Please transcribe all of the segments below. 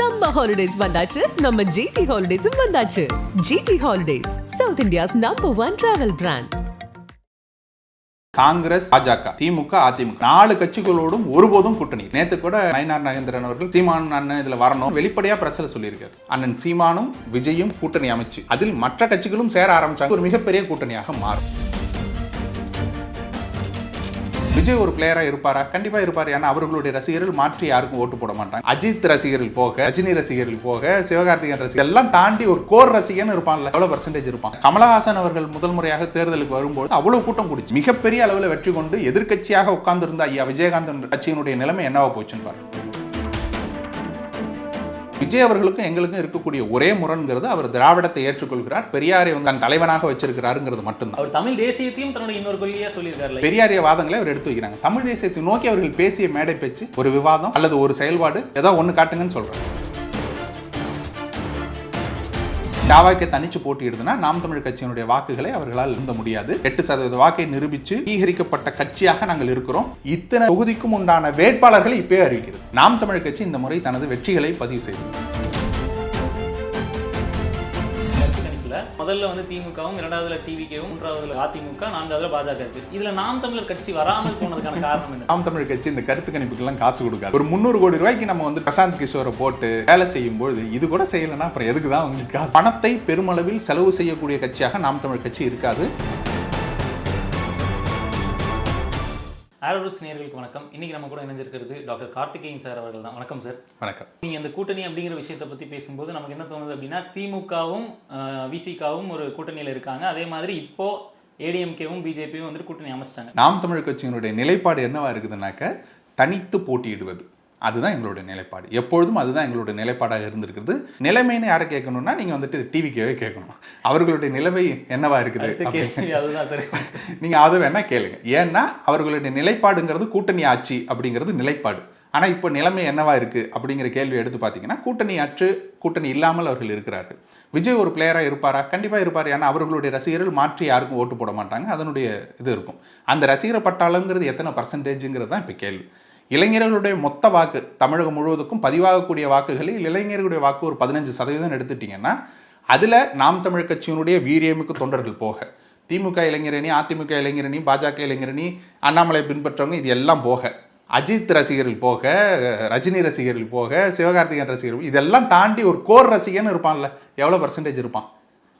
Summer holidays வந்தாச்சு. நம்ம GT ஹாலிடேஸும் வந்தாச்சு. GT holidays south India's number one travel brand Congress பாஜக திமுக அதிமுக. நாலு கட்சிகளோடும் ஒருபோதும் கூட்டணி. நேத்து கூட நயனார் நாகேந்திரன் அவர்கள் சீமான் அண்ணன் இதுல வரணும். வெளிப்படையா பிரஸ்ல சொல்லியிருக்காரு. அண்ணன் சீமானும் விஜயும் கூட்டணி அமைச்சு. அதில் மற்ற கட்சிகளும் சேர ஆரம்பிச்சாங்க. ஒரு மிகப்பெரிய கூட்டணியாக மாறும். விஜய் ஒரு பிளேயரா இருப்பாரா? கண்டிப்பா இருப்பார். ஏன்னா அவர்களுடைய ரசிகர்கள் மாற்றி யாருக்கும் ஓட்டு போட மாட்டாங்க. அஜித் ரசிகர்கள் போக ரஜினி ரசிகர்கள் போக சிவகார்த்திகேயன் ரசிகர் எல்லாம் தாண்டி ஒரு கோர் ரசிகன் இருப்பான்ல. எவ்வளவு பர்சன்டேஜ் இருப்பாங்க? கமலஹாசன் அவர்கள் முதல் முறையாக தேர்தலுக்கு வரும்போது அவ்வளவு கூட்டம் கூடிச்சு மிகப்பெரிய அளவில் வெற்றி கொண்டு எதிர்க்கட்சியாக உட்கார்ந்திருந்த ஐயா விஜயகாந்தன் கட்சியினுடைய நிலைமை என்னவா போச்சுன்னு பாருங்க. விஜய் அவர்களுக்கும் எங்களுக்கும் இருக்கக்கூடிய ஒரே முரண்கிறது அவர் திராவிடத்தை ஏற்றுக்கொள்கிறார். பெரியாரை வந்து தன் தலைவனாக வச்சிருக்கிறாருங்கிறது மட்டும்தான். அவர் தமிழ் தேசியத்தையும் தன்னோட இன்னொரு கொள்கையா சொல்லியிருக்காருல்ல பெரியாரிய வாதங்களை அவர் எடுத்து வைக்கிறாங்க. தமிழ் தேசியத்தை நோக்கி அவர்கள் பேசிய மேடை பேச்சு ஒரு விவாதம் அல்லது ஒரு செயல்பாடு ஏதோ ஒன்று காட்டுங்கன்னு சொல்றாங்க. தாவாக்கை தனிச்சு போட்டியிடுதுன்னா நாம் தமிழ் கட்சியினுடைய வாக்குகளை அவர்களால் இருந்த முடியாது. எட்டு சதவீத வாக்கை நிரூபிச்சு அங்கீகரிக்கப்பட்ட கட்சியாக நாங்கள் இருக்கிறோம். இத்தனை தொகுதிக்கும் உண்டான வேட்பாளர்களை இப்பயே அறிவிக்கிறது. நாம் தமிழ் கட்சி இந்த முறை தனது வெற்றிகளை பதிவு செய்தது முதல்ல வந்து திமுகவும் இரண்டாவதுல டிவிகேவும் மூன்றாவதுல அதிமுக நான்காவதுல பாஜக இருக்கு. இதுல நாம் தமிழர் கட்சி வராமல் போனதுக்கான காரணம் என்ன? நாம் தமிழர் கட்சி இந்த கருத்து கணிப்புக்கெல்லாம் காசு கொடுக்காது. ஒரு முந்நூறு கோடி ரூபாய்க்கு நம்ம வந்து பிரசாந்த் கிஷோரை போட்டு வேலை செய்யும் பொழுது இது கூட செய்யலைன்னா அப்புறம் எதுக்கு தான் உங்களுக்கு பணத்தை பெருமளவில் செலவு செய்யக்கூடிய கட்சியாக நாம் தமிழ் கட்சி இருக்காது. ஆரோரூட்ஸ் நேர்களுக்கு வணக்கம். இன்னைக்கு நம்ம கூட இணைஞ்சிருக்கிறது டாக்டர் கார்த்திகேயன் சார் அவர்கள் தான். வணக்கம் சார். வணக்கம். நீங்க அந்த கூட்டணி அப்படிங்கிற விஷயத்தை பத்தி பேசும்போது நமக்கு என்ன தோணுது அப்படின்னா திமுகவும் விசிகாவும் ஒரு கூட்டணியில இருக்காங்க. அதே மாதிரி இப்போ ஏடிஎம்கேவும் பிஜேபியும் வந்துட்டு கூட்டணி அமைச்சிட்டாங்க. நாம் தமிழ் கட்சியினுடைய நிலைப்பாடு என்னவா இருக்குதுன்னாக்க தனித்து போட்டியிடுவது. அதுதான் எங்களுடைய நிலைப்பாடு. எப்பொழுதும் அதுதான் எங்களுடைய நிலைப்பாடாக இருந்திருக்கிறது. நிலைமைன்னு யாரை கேட்கணும்னா நீங்க வந்துட்டு டிவிக்கவே கேட்கணும். அவர்களுடைய நிலைமை என்னவா இருக்குது அதுதான் சரி. நீங்க அதை வேணா கேளுங்க. ஏன்னா அவர்களுடைய நிலைப்பாடுங்கிறது கூட்டணி ஆட்சி அப்படிங்கிறது நிலைப்பாடு. ஆனா இப்போ நிலைமை என்னவா இருக்கு அப்படிங்கிற கேள்வி எடுத்து பார்த்தீங்கன்னா கூட்டணி அற்று கூட்டணி இல்லாமல் அவர்கள் இருக்கிறார்கள். விஜய் ஒரு பிளேயரா இருப்பாரா? கண்டிப்பா இருப்பார். ஏன்னா அவர்களுடைய ரசிகர்கள் மாற்றி யாருக்கும் ஓட்டு போட மாட்டாங்க. அதனுடைய இது இருக்கும். அந்த ரசிகர் பட்டாளங்கிறது எத்தனை பர்சன்டேஜுங்கிறது தான் இப்போ கேள்வி. இளைஞர்களுடைய மொத்த வாக்கு தமிழகம் முழுவதுக்கும் பதிவாகக்கூடிய வாக்குகளில் இளைஞர்களுடைய வாக்கு ஒரு பதினஞ்சு சதவீதம் எடுத்துட்டீங்கன்னா அதில் நாம் தமிழ் கட்சியினுடைய வீரியமிக்கு தொண்டர்கள் போக திமுக இளைஞரணி அதிமுக இளைஞரணி பாஜக இளைஞரணி அண்ணாமலை பின்பற்றவங்க இது எல்லாம் போக அஜித் ரசிகர்கள் போக ரஜினி ரசிகர்கள் போக சிவகார்த்திகேயன் ரசிகர்கள் இதெல்லாம் தாண்டி ஒரு கோர் ரசிகன் இருப்பான்ல எவ்வளோ பர்சன்டேஜ் இருப்பான்?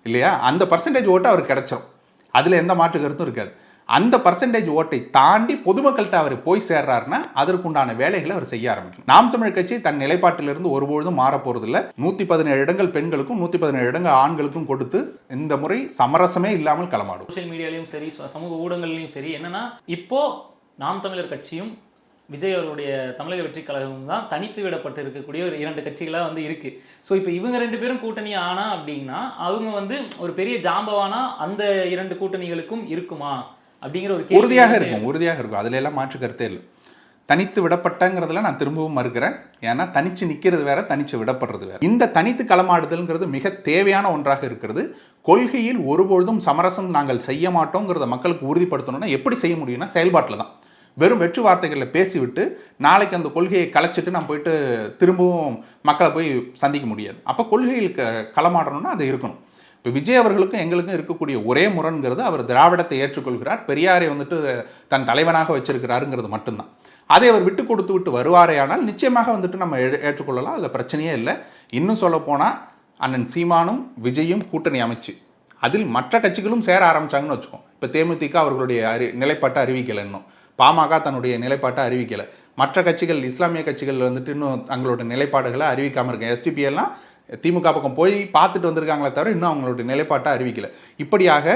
இல்லையா? அந்த பர்சன்டேஜ் ஓட்டு அவருக்கு கிடைச்சிரும். அதில் எந்த மாற்று கருத்தும் இருக்காது. அந்த பர்சன்டேஜ் ஓட்டை தாண்டி பொதுமக்கள்கிட்ட அவர் போய் சேர்றாருன்னா அதற்குண்டான வேலைகளை அவர் செய்ய ஆரம்பிக்கும். நாம் தமிழ் கட்சி தன் நிலைப்பாட்டிலிருந்து ஒருபொழுதும் மாறப்போறதில்ல. நூத்தி பதினேழு இடங்கள் பெண்களுக்கும் நூத்தி பதினேழு இடங்கள் ஆண்களுக்கும் கொடுத்து இந்த முறை சமரசமே இல்லாமல் களமாடும். சோஷியல் மீடியாலையும் சரி ச- சமூக ஊடகங்கள்லையும் சரி என்னன்னா இப்போ நாம் தமிழர் கட்சியும் விஜய் அவருடைய தமிழக வெற்றி கழகம் தான் தனித்து விடப்பட்டு இருக்கக்கூடிய ஒரு இரண்டு கட்சிகளாக வந்து இருக்கு. ஸோ இப்போ இவங்க ரெண்டு பேரும் கூட்டணி ஆனா அப்படின்னா அவங்க வந்து ஒரு பெரிய ஜாம்பவானா அந்த இரண்டு கூட்டணிகளுக்கும் இருக்குமா? அப்படிங்கிற ஒரு உறுதியாக இருக்கும் உறுதியாக இருக்கும். அதுல எல்லாம் மாற்று கருத்தே இல்லை. தனித்து விடப்பட்டங்கிறதுல நான் திரும்பவும் மறுக்கிறேன். ஏன்னா தனிச்சு நிக்கிறது வேற தனிச்சு விடப்படுறது வேற. இந்த தனித்து களமாடுதல்ங்கிறது மிக தேவையான ஒன்றாக இருக்கிறது. கொள்கையில் ஒருபொழுதும் சமரசம் நாங்கள் செய்ய மாட்டோங்கிறத மக்களுக்கு உறுதிப்படுத்தணும்னா எப்படி செய்ய முடியும்னா செயல்பாட்டில் தான். வெறும் வெற்று வார்த்தைகளில் பேசிவிட்டு நாளைக்கு அந்த கொள்கையை கலைச்சிட்டு நான் போயிட்டு திரும்பவும் மக்களை போய் சந்திக்க முடியாது. அப்போ கொள்கையில் களமாடணும்னா அது இருக்கணும். இப்போ விஜய் அவர்களுக்கும் எங்களுக்கும் இருக்கக்கூடிய ஒரே முரண்கிறது அவர் திராவிடத்தை ஏற்றுக்கொள்கிறார். பெரியாரை வந்துட்டு தன் தலைவனாக வச்சிருக்கிறாருங்கிறது மட்டும்தான். அதை அவர் விட்டு கொடுத்து விட்டு வருவாரேயானால் நிச்சயமாக வந்துட்டு நம்ம ஏ- ஏற்றுக்கொள்ளலாம். அதில் பிரச்சனையே இல்லை. இன்னும் சொல்ல போனால் அண்ணன் சீமானும் விஜயும் கூட்டணி அமைச்சு. அதில் மற்ற கட்சிகளும் சேர ஆரம்பிச்சாங்கன்னு வச்சுக்கோம் இப்போ தேமுதிக அவர்களுடைய அறி நிலைப்பாட்டை அறிவிக்கலை இன்னும். பாமக தன்னுடைய நிலைப்பாட்டை அறிவிக்கலை. மற்ற கட்சிகள் இஸ்லாமிய கட்சிகள் வந்துட்டு இன்னும் தங்களோட நிலைப்பாடுகளை அறிவிக்காமல் இருக்காங்க எஸ்டிபி எல்லாம் திமுக பக்கம் போய் பார்த்துட்டு வந்திருக்காங்களே தவிர இன்னும் அவங்களுடைய நிலைப்பாட்டை அறிவிக்கல. இப்படியாக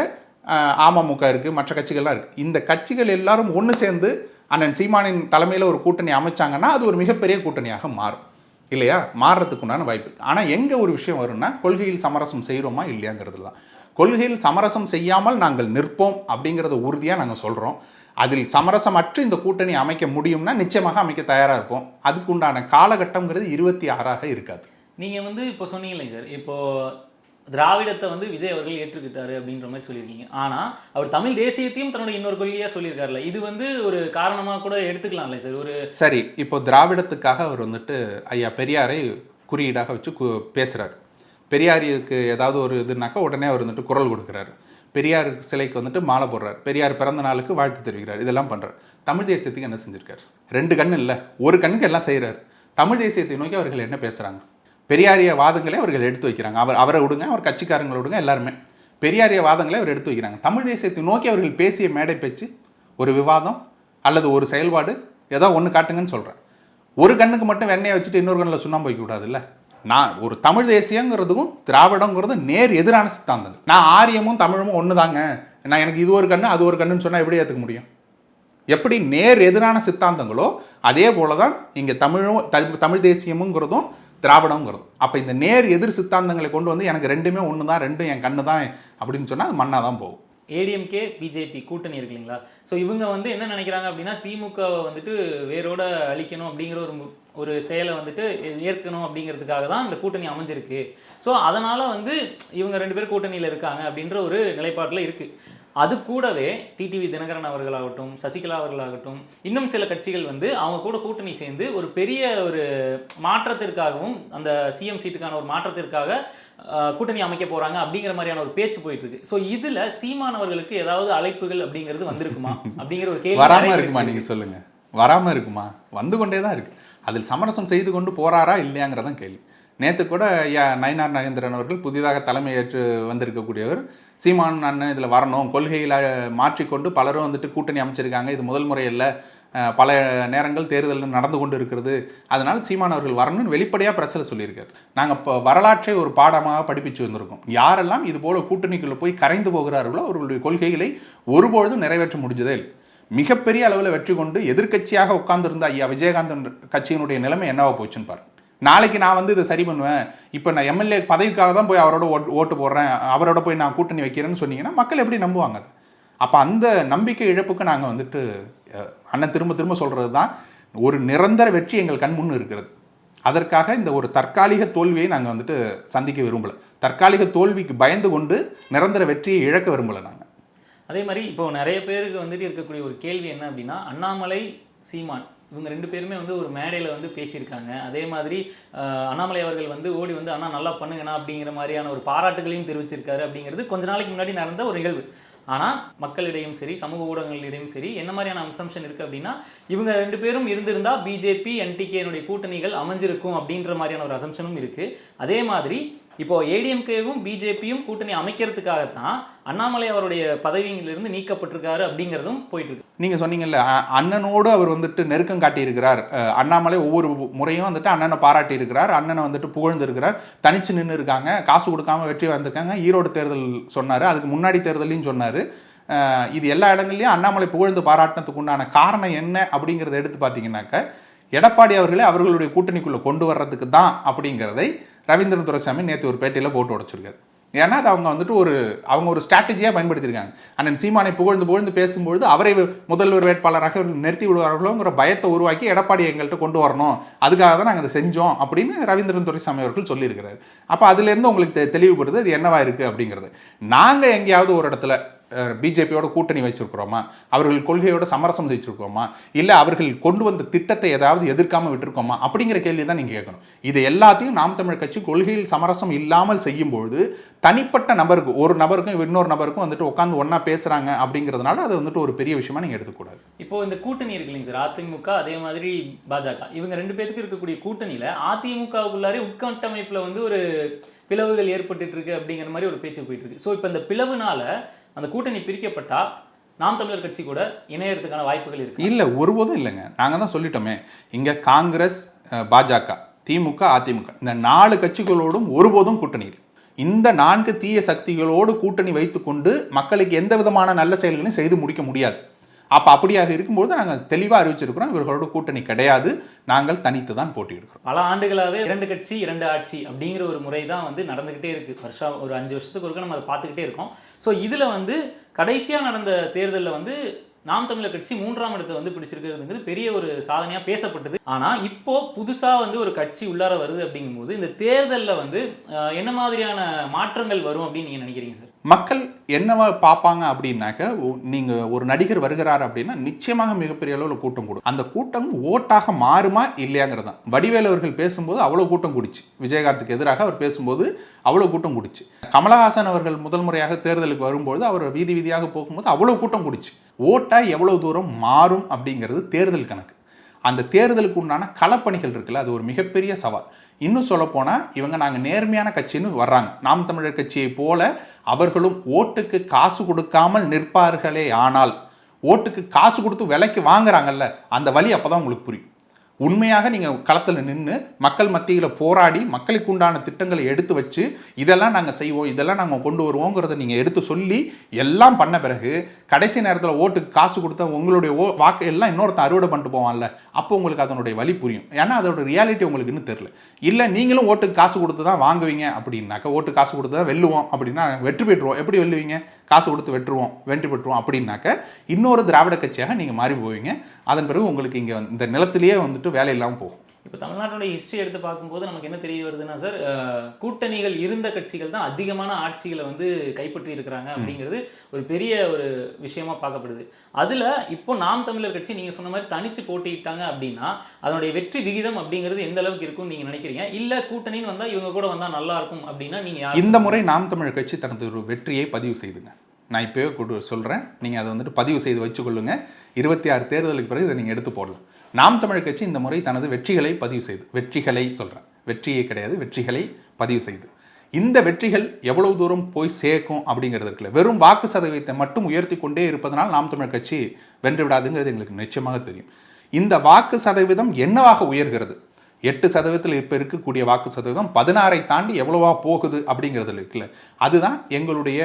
அமமுக இருக்குது மற்ற கட்சிகள்லாம் இருக்குது இந்த கட்சிகள் எல்லாரும் ஒன்று சேர்ந்து அண்ணன் சீமானின் தலைமையில் ஒரு கூட்டணி அமைச்சாங்கன்னா அது ஒரு மிகப்பெரிய கூட்டணியாக மாறும். இல்லையா? மாறுறதுக்குண்டான வாய்ப்பு ஆனால் எங்கே ஒரு விஷயம் வரும்னா கொள்கையில் சமரசம் செய்கிறோமா இல்லையாங்கிறது தான். கொள்கையில் சமரசம் செய்யாமல் நாங்கள் நிற்போம் அப்படிங்கிறத உறுதியாக நாங்கள் சொல்கிறோம் அதில் சமரசமற்று இந்த கூட்டணி அமைக்க முடியும்னா நிச்சயமாக அமைக்க தயாராக இருப்போம். அதுக்குண்டான காலகட்டங்கிறது இருபத்தி ஆறாக இருக்காது. நீங்கள் வந்து இப்போ சொன்னீங்களே சார் இப்போது திராவிடத்தை வந்து விஜய் அவர்கள் ஏற்றுக்கிட்டாரு அப்படின்ற மாதிரி சொல்லியிருக்கீங்க. ஆனால் அவர் தமிழ் தேசியத்தையும் தன்னோட இன்னொரு கொள்கையாக சொல்லியிருக்காருல்ல. இது வந்து ஒரு காரணமாக கூட எடுத்துக்கலாம்ல சார் ஒரு சரி இப்போ திராவிடத்துக்காக அவர் வந்துட்டு ஐயா பெரியாரை குறியீடாக வச்சு கு- பேசுகிறார் பெரியாருக்கு ஏதாவது ஒரு இதுனாக்கா உடனே அவர் வந்துட்டு குரல் கொடுக்குறாரு. பெரியார் சிலைக்கு வந்துட்டு மாலை போடுறார். பெரியார் பிறந்த நாளுக்கு வாழ்த்து தெரிவிக்கிறார். இதெல்லாம் பண்ணுறார் தமிழ் தேசியத்துக்கு என்ன செஞ்சுருக்கார்? ரெண்டு கண்ணு இல்லை ஒரு கண்ணுக்கு எல்லாம் செய்கிறார் தமிழ் தேசியத்தை நோக்கி அவர்கள் என்ன பேசுகிறாங்க பெரியாரிய வாதங்களை அவர்கள் எடுத்து வைக்கிறாங்க. அவர் அவரை விடுங்க அவர் கட்சிக்காரங்களை விடுங்க எல்லாருமே. பெரியாரிய வாதங்களை அவர் எடுத்து வைக்கிறாங்க. தமிழ் தேசியத்தை நோக்கி அவர்கள் பேசிய மேடை பேச்சு ஒரு விவாதம் அல்லது ஒரு செயல்பாடு ஏதோ ஒன்று காட்டுங்கன்னு சொல்கிறேன் ஒரு கண்ணுக்கு மட்டும் வெண்ணெயை வச்சுட்டு இன்னொரு கண்ணில் சுண்ணாம்பு வைக்க கூடாதுல்ல? நான் ஒரு தமிழ் தேசியங்கிறதுக்கும் திராவிடங்கிறதும் நேர் எதிரான சித்தாந்தங்கள். நான் ஆரியமும் தமிழும் ஒன்று தாங்க நான் எனக்கு இது ஒரு கண்ணு அது ஒரு கண்ணுன்னு சொன்னால் எப்படி ஏற்றுக்க முடியும்? எப்படி நேர் எதிரான சித்தாந்தங்களோ அதே போல தான் இங்கே தமிழும் தமிழ் தேசியமுங்கிறதும் திராவிடங்கிறது அப்போ இந்த நேர் எதிர் சித்தாந்தங்களை கொண்டு வந்து எனக்கு ரெண்டுமே ஒன்று தான் ரெண்டும் என் கண்ணு தான் அப்படின்னு சொன்னால் அது மண்ணாக தான் போகும் ஏடிஎம்கே பிஜேபி கூட்டணி இருக்கு இல்லைங்களா? ஸோ இவங்க வந்து என்ன நினைக்கிறாங்க அப்படின்னா திமுகவை வந்துட்டு வேரோட அழிக்கணும் அப்படிங்கிற ஒரு ஒரு செயலை வந்துட்டு ஏற்கணும் அப்படிங்கிறதுக்காக தான் இந்த கூட்டணி அமைஞ்சிருக்கு. ஸோ அதனால் வந்து இவங்க ரெண்டு பேரும் கூட்டணியில் இருக்காங்க அப்படின்ற ஒரு நிலைப்பாட்டில் இருக்குது அது கூடவே டிடிவி தினகரன் அவர்களாகட்டும் சசிகலா அவர்களாகட்டும் இன்னும் சில கட்சிகள் வந்து அவங்க கூட கூட்டணி சேர்ந்து ஒரு பெரிய ஒரு மாற்றத்திற்காகவும் அந்த சிஎம் சீட்டுக்கான ஒரு மாற்றத்திற்காக கூட்டணி அமைக்க போறாங்க அப்படிங்கிற மாதிரியான ஒரு பேச்சு போயிட்டு இருக்கு ஸோ இதுல சீமான் அவர்களுக்கு ஏதாவது அழைப்புகள் அப்படிங்கிறது வந்திருக்குமா? அப்படிங்கிற ஒரு கேள்வி வராம இருக்குமா நீங்க சொல்லுங்க. வராம இருக்குமா? வந்து கொண்டே தான் இருக்கு. அதில் சமரசம் செய்து கொண்டு போறாரா இல்லையாங்கிறதான் கேள்வி. நேத்து கூட நயினார் நகேந்திரன் அவர்கள் புதிதாக தலைமையேற்று வந்திருக்கக்கூடியவர் சீமான் அண்ணன் இதில் வரணும். கொள்கையில் மாற்றிக்கொண்டு பலரும் வந்துட்டு கூட்டணி அமைச்சிருக்காங்க. இது முதல் முறை பல நேரங்கள் தேர்தல் நடந்து கொண்டு இருக்கிறது. அதனால் சீமான் அவர்கள் வரணும்னு வெளிப்படையாக பிரஸில் சொல்லியிருக்காரு. நாங்கள் இப்போ வரலாற்றை ஒரு பாடமாக படிப்பிச்சு வந்திருக்கோம். யாரெல்லாம் இது போல் கூட்டணிக்குள்ளே போய் கரைந்து போகிறார்களோ அவர்களுடைய கொள்கைகளை ஒருபொழுதும் நிறைவேற்ற முடிஞ்சதே இல்லை. மிகப்பெரிய அளவில் வெற்றி கொண்டு எதிர்க்கட்சியாக உட்கார்ந்திருந்த ஐயா விஜயகாந்தன் கட்சியினுடைய நிலைமை என்னவா போச்சுன்னு பாருங்கள் நாளைக்கு நான் வந்து இதை சரி பண்ணுவேன். இப்போ நான் எம்எல்ஏ பதவிக்காக தான் போய் அவரோட ஓட்டு ஓட்டு போடுறேன். அவரோட போய் நான் கூட்டணி வைக்கிறேன்னு சொன்னீங்கன்னா மக்கள் எப்படி நம்புவாங்க அப்போ அந்த நம்பிக்கை இழப்புக்கு நாங்கள் வந்துட்டு அண்ணன் திரும்ப திரும்ப சொல்கிறது தான் ஒரு நிரந்தர வெற்றி எங்கள் கண் முன்னு இருக்கிறது. அதற்காக இந்த ஒரு தற்காலிக தோல்வியை நாங்கள் வந்துட்டு சந்திக்க விரும்பல. தற்காலிக தோல்விக்கு பயந்து கொண்டு நிரந்தர வெற்றியை இழக்க விரும்பலை நாங்கள் அதே மாதிரி இப்போ நிறைய பேருக்கு வந்துட்டு இருக்கக்கூடிய ஒரு கேள்வி என்ன அப்படின்னா அண்ணாமலை சீமான் இவங்க ரெண்டு பேருமே வந்து ஒரு மேடையில் வந்து பேசியிருக்காங்க. அதே மாதிரி அண்ணாமலை அவர்கள் வந்து ஓடி வந்து அண்ணா நல்லா பண்ணுங்கண்ணா அப்படிங்கிற மாதிரியான ஒரு பாராட்டுகளையும் தெரிவிச்சிருக்காரு அப்படிங்கிறது கொஞ்ச நாளைக்கு முன்னாடி நடந்த ஒரு நிகழ்வு. ஆனால் மக்களிடையும் சரி சமூக ஊடகங்களிடையும் சரி என்ன மாதிரியான அம்சம்ஷன் இருக்குது அப்படின்னா இவங்க ரெண்டு பேரும் இருந்திருந்தால் பிஜேபி என்டிகேனுடைய கூட்டணிகள் அமைஞ்சிருக்கும் அப்படின்ற மாதிரியான ஒரு அசம்ஷனும் இருக்குது அதே மாதிரி இப்போ ஏடிஎம்கேவும் பிஜேபியும் கூட்டணி அமைக்கிறதுக்காகத்தான் அண்ணாமலை அவருடைய பதவியிலிருந்து நீக்கப்பட்டிருக்காரு அப்படிங்கிறதும் போயிட்டு இருக்கு நீங்க சொன்னீங்கல்ல அண்ணனோடு அவர் வந்துட்டு நெருக்கம் காட்டியிருக்கிறார். அண்ணாமலை ஒவ்வொரு முறையும் வந்துட்டு அண்ணனை பாராட்டி இருக்கிறார் அண்ணனை வந்துட்டு புகழ்ந்து இருக்கிறார் தனிச்சு நின்று இருக்காங்க காசு கொடுக்காம வெற்றி வந்திருக்காங்க. ஈரோடு தேர்தல் சொன்னாரு அதுக்கு முன்னாடி தேர்தலையும் சொன்னாரு. இது எல்லா இடங்கள்லையும் அண்ணாமலை புகழ்ந்து பாராட்டினதுக்கு உண்டான காரணம் என்ன அப்படிங்கிறத எடுத்து பார்த்தீங்கன்னாக்க எடப்பாடி அவர்களே அவர்களுடைய கூட்டணிக்குள்ளே கொண்டு வர்றதுக்கு தான் அப்படிங்கிறதை ரவீந்திரன் துரைசாமி நேற்று ஒரு பேட்டியில் போட்டு உடச்சிருக்காரு. ஏன்னா அது அவங்க வந்துட்டு ஒரு அவங்க ஒரு ஸ்ட்ராட்டஜியாக பயன்படுத்தியிருக்காங்க. அண்ணன் சீமானை புகழ்ந்து புகழ்ந்து பேசும்பொழுது அவரை முதல்வர் வேட்பாளராக நிறுத்தி விடுவார்களோங்கிற பயத்தை உருவாக்கி எடப்பாடி எங்கள்கிட்ட கொண்டு வரணும். அதுக்காக தான் நாங்கள் அதை செஞ்சோம் அப்படின்னு ரவீந்திரன் துரைசாமி அவர்கள் சொல்லியிருக்கிறார். அப்போ அதுலேருந்து உங்களுக்கு தெ- தெளிவுபடுது அது என்னவா இருக்குது அப்படிங்கிறது. நாங்கள் எங்கேயாவது ஒரு இடத்துல பிஜேபியோட கூட்டணி வச்சிருக்கிறோமா? அவர்கள் கொள்கையோட சமரசம் வச்சிருக்கோமா இல்லை அவர்கள் கொண்டு வந்த திட்டத்தை ஏதாவது எதிர்க்காம விட்டுருக்கோமா? அப்படிங்கிற கேள்வி தான் நீங்கள் கேட்கணும். இது எல்லாத்தையும் நாம் தமிழ் கட்சி கொள்கையில் சமரசம் இல்லாமல் செய்யும்பொழுது தனிப்பட்ட நபருக்கு ஒரு நபருக்கும் இன்னொரு நபருக்கும் வந்துட்டு உட்காந்து ஒன்றா பேசுகிறாங்க அப்படிங்கிறதுனால அது வந்துட்டு ஒரு பெரிய விஷயமா நீங்கள் எடுத்துக்கூடாது. இப்போ இந்த கூட்டணி இருக்கு இல்லைங்க சார் அதிமுக அதே மாதிரி பாஜக. இவங்க ரெண்டு பேத்துக்கு இருக்கக்கூடிய கூட்டணியில் அதிமுகவுக்குள்ளாரே உட்கட்டமைப்பில் வந்து ஒரு பிளவுகள் ஏற்பட்டு இருக்கு அப்படிங்கிற மாதிரி ஒரு பேச்சு போயிட்டு இருக்கு. ஸோ இப்போ இந்த பிளவுனால அந்த கூட்டணி பிரிக்கப்பட்டால் நாம் தமிழர் கட்சி கூட இணையறதுக்கான வாய்ப்புகள் இருக்கு? இல்லை ஒருபோதும் இல்லைங்க. நாங்கள் தான் சொல்லிட்டோமே. இங்கே காங்கிரஸ் பாஜக திமுக அதிமுக இந்த நாலு கட்சிகளோடும் ஒருபோதும் கூட்டணி இல்லை. இந்த நான்கு தீய சக்திகளோடு கூட்டணி வைத்துக்கொண்டு மக்களுக்கு எந்த விதமான நல்ல செயல்களையும் செய்து முடிக்க முடியாது. அப்போ அப்படியாக இருக்கும்போது நாங்கள் தெளிவாக அறிவிச்சிருக்கிறோம் இவர்களோட கூட்டணி கிடையாது. நாங்கள் தனித்து தான் போட்டியிடுகிறோம். பல ஆண்டுகளாகவே இரண்டு கட்சி இரண்டு ஆட்சி அப்படிங்கிற ஒரு முறை தான் வந்து நடந்துகிட்டே இருக்கு. வருஷம் ஒரு அஞ்சு வருஷத்துக்கு ஒருக்க நம்ம அதை பார்த்துக்கிட்டே இருக்கோம். ஸோ இதில் வந்து கடைசியாக நடந்த தேர்தலில் வந்து நாம் தமிழர் கட்சி மூன்றாம் இடத்தை வந்து பிடிச்சிருக்கிறதுங்கிறது பெரிய ஒரு சாதனையாக பேசப்பட்டது. ஆனால் இப்போ புதுசாக வந்து ஒரு கட்சி உள்ளார வருது அப்படிங்கும்போது இந்த தேர்தலில் வந்து என்ன மாதிரியான மாற்றங்கள் வரும் அப்படின்னு நீங்கள் நினைக்கிறீங்க சார்? மக்கள் என்னவா பார்ப்பாங்க அப்படின்னாக்க ஒ- நீங்க ஒரு நடிகர் வருகிறார் அப்படின்னா நிச்சயமாக மிகப்பெரிய அளவில் கூட்டம் கூடும். அந்த கூட்டம் ஓட்டாக மாறுமா இல்லையாங்கிறது தான். வடிவேலு அவர்கள் பேசும்போது அவ்வளோ கூட்டம் கூடிச்சு. விஜயகாந்துக்கு எதிராக அவர் பேசும்போது அவ்வளோ கூட்டம் கூடிச்சு. கமலஹாசன் அவர்கள் முதல் முறையாக தேர்தலுக்கு வரும்போது அவர் வீதி வீதியாக போகும்போது அவ்வளோ கூட்டம் கூடிச்சு. ஓட்டா எவ்வளோ தூரம் மாறும் அப்படிங்கிறது தேர்தல் கணக்கு. அந்த தேர்தலுக்கு உண்டான களப்பணிகள் இருக்குல்ல அது ஒரு மிகப்பெரிய சவால். இன்னும் சொல்லப்போனால் இவங்க நாங்கள் நேர்மையான கட்சின்னு வர்றாங்க. நாம் தமிழர் கட்சியை போல அவர்களும் ஓட்டுக்கு காசு கொடுக்காமல் நிற்பார்களே ஆனால் ஓட்டுக்கு காசு கொடுத்து விலைக்கு வாங்குறாங்கல்ல அந்த வழி அப்பதான் உங்களுக்கு புரியும். உண்மையாக நீங்கள் களத்தில் நின்று மக்கள் மத்தியில் போராடி மக்களுக்கு உண்டான திட்டங்களை எடுத்து வச்சு இதெல்லாம் நாங்கள் செய்வோம் இதெல்லாம் நாங்கள் கொண்டு வருவோங்கிறத நீங்கள் எடுத்து சொல்லி எல்லாம் பண்ண பிறகு கடைசி நேரத்தில் ஓட்டுக்கு காசு கொடுத்தா உங்களுடைய ஓ வாக்கு எல்லாம் இன்னொருத்தன் அறுவடை பண்ணிட்டு போவான்ல. அப்போ உங்களுக்கு அதனுடைய வழி புரியும். ஏன்னா அதோட ரியாலிட்டி உங்களுக்கு இன்னும் தெரில இல்லை நீங்களும் ஓட்டுக்கு காசு கொடுத்து தான் வாங்குவீங்க அப்படின்னாக்க ஓட்டு காசு கொடுத்து தான் வெல்லுவோம் அப்படின்னா வெற்றி பெற்றுவோம் எப்படி வெல்லுவீங்க? காசு கொடுத்து வெட்டுருவோம் வெற்றி பெற்றுவோம் அப்படின்னாக்க இன்னொரு திராவிட கட்சியாக நீங்கள் மாறி போவீங்க. அதன் பிறகு உங்களுக்கு இங்கே இந்த நிலத்திலேயே வந்துட்டு வேலை இல்லாமல் போகும். இப்போ தமிழ்நாட்டுடைய ஹிஸ்டரி எடுத்து பார்க்கும்போது நமக்கு என்ன தெரிய வருதுன்னா சார் கூட்டணிகள் இருந்த கட்சிகள் தான் அதிகமான ஆட்சிகளை வந்து கைப்பற்றி இருக்கிறாங்க அப்படிங்கிறது ஒரு பெரிய ஒரு விஷயமா பார்க்கப்படுது. அதுல இப்போ நாம் தமிழர் கட்சி நீங்க சொன்ன மாதிரி தனிச்சு போட்டியிட்டாங்க அப்படின்னா அதனுடைய வெற்றி விகிதம் அப்படிங்கிறது எந்த அளவுக்கு இருக்கும்னு நீங்க நினைக்கிறீங்க? இல்ல கூட்டணின்னு வந்தா இவங்க கூட வந்தா நல்லா இருக்கும் அப்படின்னா நீங்க யார்? இந்த முறை நாம் தமிழர் கட்சி தனது ஒரு வெற்றியை பதிவு செய்துங்க. நான் இப்போவே கொடு சொல்கிறேன் நீங்கள் அதை வந்துட்டு பதிவு செய்து வச்சுக்கொள்ளுங்க. இருபத்தி ஆறு தேர்தலுக்கு பிறகு இதை நீங்கள் எடுத்து போடலாம். நாம் தமிழர் கட்சி இந்த முறை தனது வெற்றிகளை பதிவு செய்து வெற்றிகளை சொல்கிறேன் வெற்றியே கிடையாது வெற்றிகளை பதிவு செய்து. இந்த வெற்றிகள் எவ்வளவு தூரம் போய் சேர்க்கும் அப்படிங்கிறது இருக்குல்ல. வெறும் வாக்கு சதவீதத்தை மட்டும் உயர்த்தி கொண்டே இருப்பதனால் நாம் தமிழர் கட்சி வென்று விடாதுங்கிறது எங்களுக்கு நிச்சயமாக தெரியும். இந்த வாக்கு சதவீதம் என்னவாக உயர்கிறது? எட்டு சதவீதத்தில் இப்போ இருக்கக்கூடிய வாக்கு சதவீதம் பதினாறை தாண்டி எவ்வளவா போகுது அப்படிங்கிறது இருக்குல்ல. அதுதான் எங்களுடைய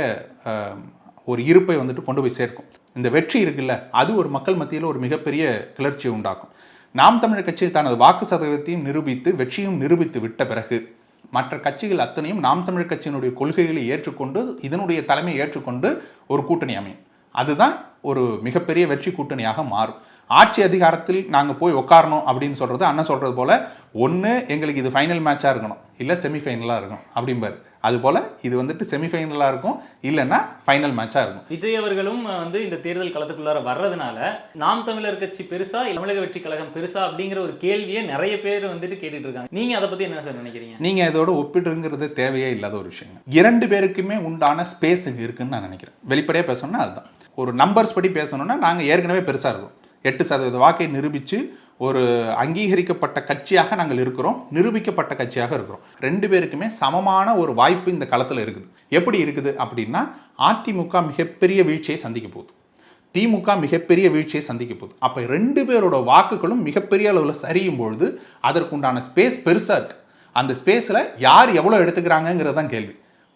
ஒரு இருப்பை வந்துட்டு கொண்டு போய் சேர்க்கும். இந்த வெற்றி இருக்குல்ல அது ஒரு மக்கள் மத்தியில் ஒரு மிகப்பெரிய கிளர்ச்சியை உண்டாக்கும். நாம் தமிழர் கட்சி தனது வாக்கு சதவீதத்தையும் நிரூபித்து வெற்றியும் நிரூபித்து விட்ட பிறகு மற்ற கட்சிகள் அத்தனையும் நாம் தமிழர் கட்சியினுடைய கொள்கைகளை ஏற்றுக்கொண்டு இதனுடைய தலைமையை ஏற்றுக்கொண்டு ஒரு கூட்டணி அமையும். அதுதான் ஒரு மிகப்பெரிய வெற்றி கூட்டணியாக மாறும். ஆட்சி அதிகாரத்தில் நாங்கள் போய் உட்காரணும் அப்படின்னு சொல்றது அண்ணன் சொல்றது போல ஒன்று எங்களுக்கு இது ஃபைனல் மேட்சாக இருக்கணும். இல்லை செமிஃபைனலாக இருக்கணும். அப்படிம்பாரு. அதுபோல் இது வந்துட்டு செமிஃபைனலாக இருக்கும். இல்லைன்னா ஃபைனல் மேட்சாக இருக்கும். விஜய் அவர்களும் வந்து இந்த தேர்தல் களத்துக்குள்ளார வர்றதுனால நாம் தமிழர் கட்சி பெருசா தமிழக வெற்றி கழகம் பெருசா அப்படிங்கிற ஒரு கேள்வியை நிறைய பேர் வந்துட்டு கேட்டுட்டு இருக்காங்க. நீங்க அதை பத்தி என்ன சார் நினைக்கிறீங்க? நீங்க இதோட ஒப்பிடுங்கிறது தேவையே இல்லாத ஒரு விஷயம் இரண்டு பேருக்குமே உண்டான ஸ்பேஸ் இங்க இருக்குன்னு நான் நினைக்கிறேன். வெளிப்படையா பேசணும்னா அதுதான். ஒரு நம்பர்ஸ் படி பேசணும்னா நாங்க ஏற்கனவே பெருசா இருக்கோம். எட்டு சதவீத வாக்கை நிரூபித்து ஒரு அங்கீகரிக்கப்பட்ட கட்சியாக நாங்கள் இருக்கிறோம் நிரூபிக்கப்பட்ட கட்சியாக இருக்கிறோம். ரெண்டு பேருக்குமே சமமான ஒரு வாய்ப்பு இந்த களத்தில் இருக்குது. எப்படி இருக்குது அப்படின்னா அதிமுக மிகப்பெரிய வீழ்ச்சியை சந்திக்க போகுது. திமுக மிகப்பெரிய வீழ்ச்சியை சந்திக்க போகுது. அப்போ ரெண்டு பேரோட வாக்குகளும் மிகப்பெரிய அளவில் சரியும் பொழுது அதற்குண்டான ஸ்பேஸ் பெருசாக இருக்குது அந்த ஸ்பேஸில் யார் எவ்வளோ எடுத்துக்கிறாங்கங்கிறது தான் கேள்வி.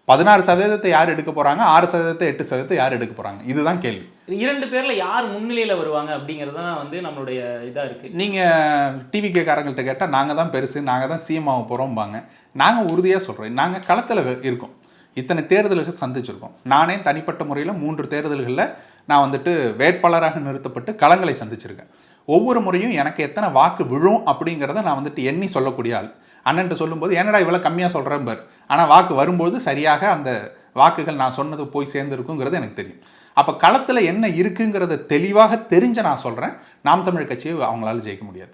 பதினாறு சதவீதத்தை யார் எடுக்க போகிறாங்க ஆறு சதவீதத்தை எட்டு சதவீதத்தை யார் எடுக்க போகிறாங்க இதுதான் கேள்வி. இரண்டு பேர்ல யார் முன்னிலையில வருவாங்க அப்படிங்கிறது தான் வந்து நம்மளுடைய இதா இருக்கு. நீங்கள் டிவி கேக்காரங்கள்ட்ட கேட்டால் நாங்கள் தான் பெருசு நாங்கள் தான் சிஎம் ஆக போகிறோம்பாங்க நாங்கள் உறுதியாக சொல்கிறோம் நாங்கள் களத்தில் இருக்கோம். இத்தனை தேர்தல்கள் சந்திச்சிருக்கோம். நானே தனிப்பட்ட முறையில் மூன்று தேர்தல்களில் நான் வந்துட்டு வேட்பாளராக நிறுத்தப்பட்டு களங்களை சந்திச்சிருக்கேன். ஒவ்வொரு முறையும் எனக்கு எத்தனை வாக்கு விழும் அப்படிங்கிறத நான் வந்துட்டு எண்ணி சொல்லக்கூடிய ஆள். அண்ணன்ட்டு சொல்லும்போது என்னடா இவ்வளோ கம்மியாக சொல்கிறேன் பார். ஆனால் வாக்கு வரும்போது சரியாக அந்த வாக்குகள் நான் சொன்னது போய் சேர்ந்துருக்குங்கிறது எனக்கு தெரியும். அப்போ களத்தில் என்ன இருக்குங்கிறத தெளிவாக தெரிஞ்ச நான் சொல்கிறேன் நாம் தமிழ் கட்சியை அவங்களால ஜெயிக்க முடியாது.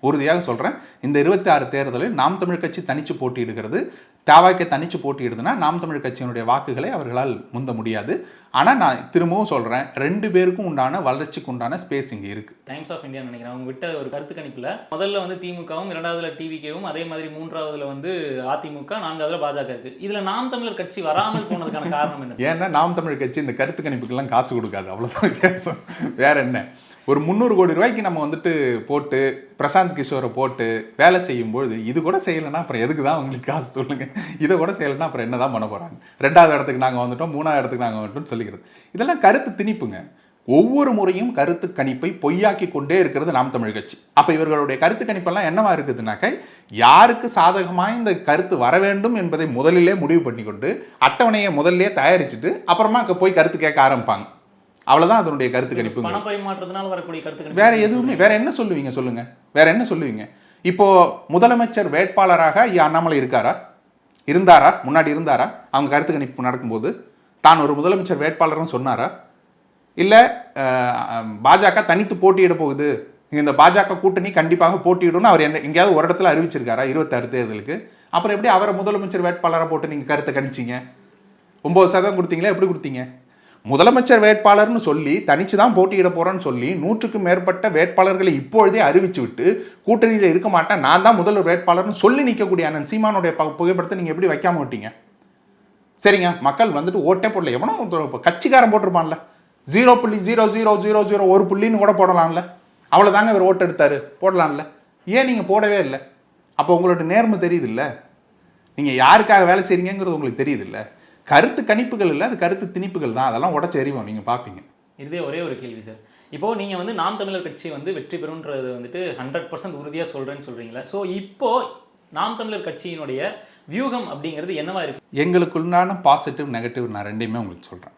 உறுதியாக சொல்கிறேன் இந்த இருபத்தி ஆறு தேர்தலில் நாம் தமிழ் கட்சி தனிச்சு போட்டியிடுகிறது. தாவாய்க்க தனிச்சு போட்டியிடுதுன்னா நாம் தமிழ் கட்சியினுடைய வாக்குகளை அவர்களால் முந்த முடியாது. ஆனால் நான் திரும்பவும் சொல்கிறேன் ரெண்டு பேருக்கும் உண்டான வளர்ச்சிக்கு உண்டான ஸ்பேஸ் இங்கே இருக்குது டைம்ஸ் ஆஃப் இந்தியா நினைக்கிறேன். அவங்க விட்ட ஒரு கருத்து கணிப்புல. முதல்ல வந்து திமுகவும் இரண்டாவதுல டிவிகேவும் அதே மாதிரி மூன்றாவதுல வந்து அதிமுக நான்காவதுல பாஜக இருக்கு. இதுல நாம் தமிழர் கட்சி வராமல் போனதுக்கான காரணம் என்ன? ஏன்னா நாம் தமிழ் கட்சி இந்த கருத்து கணிப்புக்கெல்லாம் காசு கொடுக்காது. அவ்வளோதான் வித்தியாசம். வேற என்ன? ஒரு முந்நூறு கோடி ரூபாய்க்கு நம்ம வந்துட்டு போட்டு பிரசாந்த் கிஷோரை போட்டு வேலை செய்யும்பொழுது இது கூட செய்யலைன்னா அப்புறம் எதுக்கு தான் உங்களுக்கு காசு சொல்லுங்க? இதை கூட செய்யலைன்னா அப்புறம் என்ன தான் பண்ண போகிறாங்க ரெண்டாவது இடத்துக்கு நாங்கள் வந்துட்டோம் மூணாவது இடத்துக்கு நாங்கள் வந்துட்டோம்னு சொல்லிக்கிறது. இதெல்லாம் கருத்து திணிப்புங்க. ஒவ்வொரு முறையும் கருத்து கணிப்பை பொய்யாக்கி கொண்டே இருக்கிறது நாம் தமிழ் கட்சி. அப்போ இவர்களுடைய கருத்து கணிப்பெல்லாம் என்னவா இருக்குதுனாக்க யாருக்கு சாதகமாக இந்த கருத்து வர வேண்டும் என்பதை முதலிலே முடிவு பண்ணிக்கொண்டு அட்டவணையை முதல்லே தயாரிச்சுட்டு அப்புறமா அங்கே போய் கருத்து கேட்க ஆரம்பிப்பாங்க. அவ்வளவுதான் அதனுடைய கருத்து கணிப்புங்க. பண பரிமாற்றத்தினால வரக்கூடிய கருத்து கணிப்பு. வேற எதுவுமே வேற என்ன சொல்லுவீங்க சொல்லுங்க. வேற என்ன சொல்லுவீங்க? இப்போ முதலமைச்சர் வேட்பாளராக அண்ணாமலை இருக்காரா? இருந்தாரா? முன்னாடி இருந்தாரா? அவங்க கருத்து கணிப்பு நடக்கும்போது தான் ஒரு முதலமைச்சர் வேட்பாளர்னு சொன்னாரா? இல்லை பாஜக தனித்து போட்டியிட போகுது. இந்த பாஜக கூட்டணி கண்டிப்பாக போட்டியிடும்னு அவர் என்ன எங்கேயாவது ஒரு இடத்துல அறிவிச்சிருக்காரா? இருபத்தாறு தேர்தலுக்கு. அப்புறம் எப்படி அவரை முதலமைச்சர் வேட்பாளராக போட்டு நீங்கள் கருத்தை கணிச்சிங்க? ஒன்பது சதவீதம் கொடுத்தீங்களா? எப்படி கொடுத்தீங்க? முதலமைச்சர் வேட்பாளர்னு சொல்லி தனிச்சு தான் போட்டியிட போறேன்னு சொல்லி நூற்றுக்கும் மேற்பட்ட வேட்பாளர்களை இப்பொழுதே அறிவிச்சு விட்டு கூட்டணியில் இருக்க மாட்டேன். நான் தான் முதல்வர் வேட்பாளர்னு சொல்லி நிற்கக்கூடிய அண்ணன் சீமானுடைய ப- புகைப்படத்தை நீங்கள் எப்படி வைக்காம விட்டீங்க? சரிங்க. மக்கள் வந்துட்டு ஓட்டே போடல. எவனோ கட்சிக்காரன் போட்டிருப்பான்ல. ஜீரோ புள்ளி ஜீரோ ஜீரோ ஜீரோ ஜீரோ ஒரு புள்ளின்னு கூட போடலாம்ல. அவ்வளோதாங்க இவர் ஓட்டு எடுத்தாரு. போடலாம்ல. ஏன் நீங்கள் போடவே இல்லை? அப்போ உங்களோட நேர்மை தெரியுது இல்லை நீங்கள் யாருக்காக வேலை செய்றீங்கிறது உங்களுக்கு தெரியுது இல்லை கருத்து கணிப்புகள் இல்ல அது கருத்து திணிப்புகள் தான். அதெல்லாம் உடச்சு எறிவோம். நீங்க பாப்பீங்க. இதே ஒரே ஒரு கேள்வி சார் இப்போ நீங்க வந்து நாம் தமிழர் கட்சி வந்து வெற்றி பெறும்ன்றது வந்துட்டு ஹண்ட்ரட் பர்சன்ட் உறுதியா சொல்றேன்னு சொல்றீங்களா. ஸோ இப்போ நாம் தமிழர் கட்சியினுடைய வியூகம் அப்படிங்கிறது என்னவா இருக்கு? எங்களுக்குள்ளான பாசிட்டிவ் நெகட்டிவ் நான் ரெண்டையுமே உங்களுக்கு சொல்கிறேன்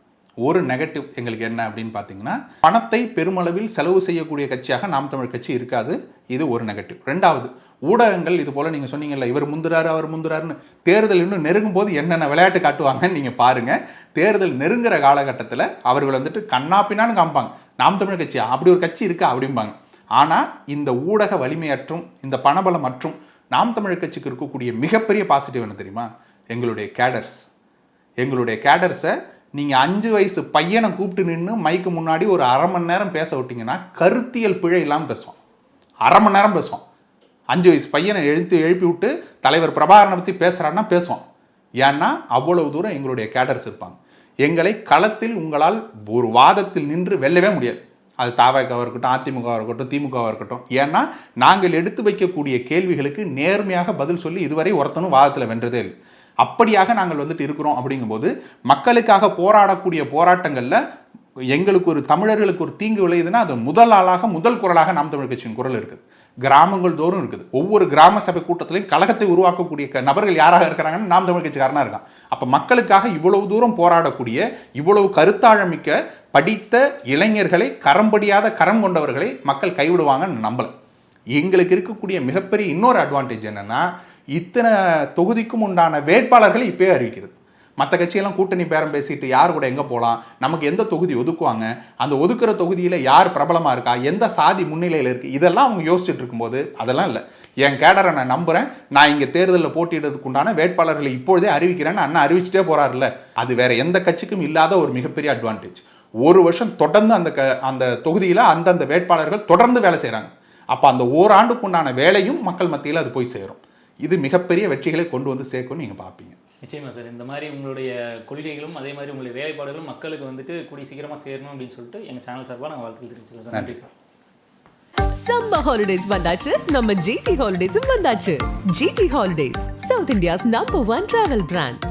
ஒரு நெகட்டிவ் எங்களுக்கு என்ன அப்படின்னு பார்த்தீங்கன்னா பணத்தை பெருமளவில் செலவு செய்யக்கூடிய கட்சியாக நாம் தமிழ் கட்சி இருக்காது. இது ஒரு நெகட்டிவ் ரெண்டாவது ஊடகங்கள் இது போல் நீங்கள் சொன்னீங்கல்ல இவர் முந்துறாரு அவர் முந்துறாருன்னு தேர்தல் இன்னும் நெருங்கும் போது என்னென்ன விளையாட்டு காட்டுவாங்கன்னு நீங்கள் பாருங்கள் தேர்தல் நெருங்குற காலகட்டத்தில் அவர்கள் வந்துட்டு கண்ணாப்பினான்னு காமிப்பாங்க. நாம் தமிழ் கட்சி அப்படி ஒரு கட்சி இருக்கா? அப்படிம்பாங்க. ஆனால் இந்த ஊடக வலிமையற்றும் இந்த பணபலம் மற்றும் நாம் தமிழர் கட்சிக்கு இருக்கக்கூடிய மிகப்பெரிய பாசிட்டிவ் என்ன தெரியுமா? எங்களுடைய கேடர்ஸ் எங்களுடைய கேடர்ஸை நீங்கள் அஞ்சு வயசு பையனை கூப்பிட்டு நின்று மைக்கு முன்னாடி ஒரு அரை மணி நேரம் பேச விட்டிங்கன்னா கருத்தியல் பிழை இல்லாமல் பேசுவான். அரை மணி நேரம் பேசுவான். அஞ்சு வயசு பையனை எழுத்து எழுப்பி விட்டு தலைவர் பிரபாகரனை பற்றி பேசுகிறான்னா பேசுவோம் ஏன்னா அவ்வளவு தூரம் எங்களுடைய கேடர்ஸ் இருப்பாங்க. எங்களை களத்தில் உங்களால் ஒரு வாதத்தில் நின்று வெல்லவே முடியாது. அது தாவகாவாக இருக்கட்டும் அதிமுகவாக இருக்கட்டும் திமுகவாக இருக்கட்டும். ஏன்னா நாங்கள் எடுத்து வைக்கக்கூடிய கேள்விகளுக்கு நேர்மையாக பதில் சொல்லி இதுவரை ஒருத்தனும் வாதத்தில் வென்றதே இல்லை. அப்படியாக நாங்கள் வந்துட்டு இருக்கிறோம் அப்படிங்கும்போது மக்களுக்காக போராடக்கூடிய போராட்டங்களில் எங்களுக்கு ஒரு தமிழர்களுக்கு ஒரு தீங்கு விளையுதுன்னா அது முதல் ஆளாக முதல் குரலாக நாம் தமிழ் கட்சியின் குரல் இருக்குது. கிராமங்கள் தோறும் இருக்குது. ஒவ்வொரு கிராம சபை கூட்டத்திலையும் கழகத்தை உருவாக்கக்கூடிய நபர்கள் யாராக இருக்கிறாங்கன்னு நாம் தமிழ் கட்சிக்காரனாக இருக்கான். அப்போ மக்களுக்காக இவ்வளவு தூரம் போராடக்கூடிய இவ்வளவு கருத்தாழமிக்க படித்த இளைஞர்களை கரம்படியாத கரம் கொண்டவர்களை மக்கள் கைவிடுவாங்கன்னு நம்பல. எங்களுக்கு இருக்கக்கூடிய மிகப்பெரிய இன்னொரு அட்வான்டேஜ் என்னன்னா இத்தனை தொகுதிக்கும் உண்டான வேட்பாளர்களை இப்போயே அறிவிக்கிறது. மற்ற கட்சியெல்லாம் கூட்டணி பேரம் பேசிட்டு யார் கூட எங்கே போகலாம் நமக்கு எந்த தொகுதி ஒதுக்குவாங்க? அந்த ஒதுக்குற தொகுதியில் யார் பிரபலமாக இருக்கா? எந்த சாதி முன்னிலையில் இருக்குது இதெல்லாம் அவங்க யோசிச்சுட்டு இருக்கும்போது அதெல்லாம் இல்லை. என் கேடரை நான் நம்புகிறேன் நான் இங்கே தேர்தலில் போட்டியிடுறதுக்கு உண்டான வேட்பாளர்களை இப்பொழுதே அறிவிக்கிறேன்னு அண்ணன் அறிவிச்சிட்டே போகிறாருல்ல அது வேற எந்த கட்சிக்கும் இல்லாத ஒரு மிகப்பெரிய அட்வான்டேஜ் ஒரு வருஷம் தொடர்ந்து அந்த க அந்த தொகுதியில் அந்தந்த வேட்பாளர்கள் தொடர்ந்து வேலை செய்கிறாங்க அப்போ அந்த ஓராண்டுக்குண்டான வேலையும் மக்கள் மத்தியில் அது போய் சேரும். இது மிகப்பெரிய வெற்றிகளை கொண்டு வந்து சேர்க்கும்னு நீங்கள் பார்ப்பீங்க. நிச்சயமா சார். இந்த மாதிரி உங்களுடைய கொள்கைகளும் அதே மாதிரி உங்களுடைய வேலைப்பாடுகளும் மக்களுக்கு வந்துட்டு கூடி சீக்கிரமா சேரணும் அப்படின்னு சொல்லிட்டு எங்க சேனல் சார்பாக நாங்கள் வாழ்த்துக்கள் தெரிவிச்சுக்கிறோம் சார். நன்றி சார். சம்மர் ஹாலிடேஸ் வந்தாச்சு. நம்ம ஜிடி ஹாலிடேஸும் வந்தாச்சு. GT holidays south India's number one travel brand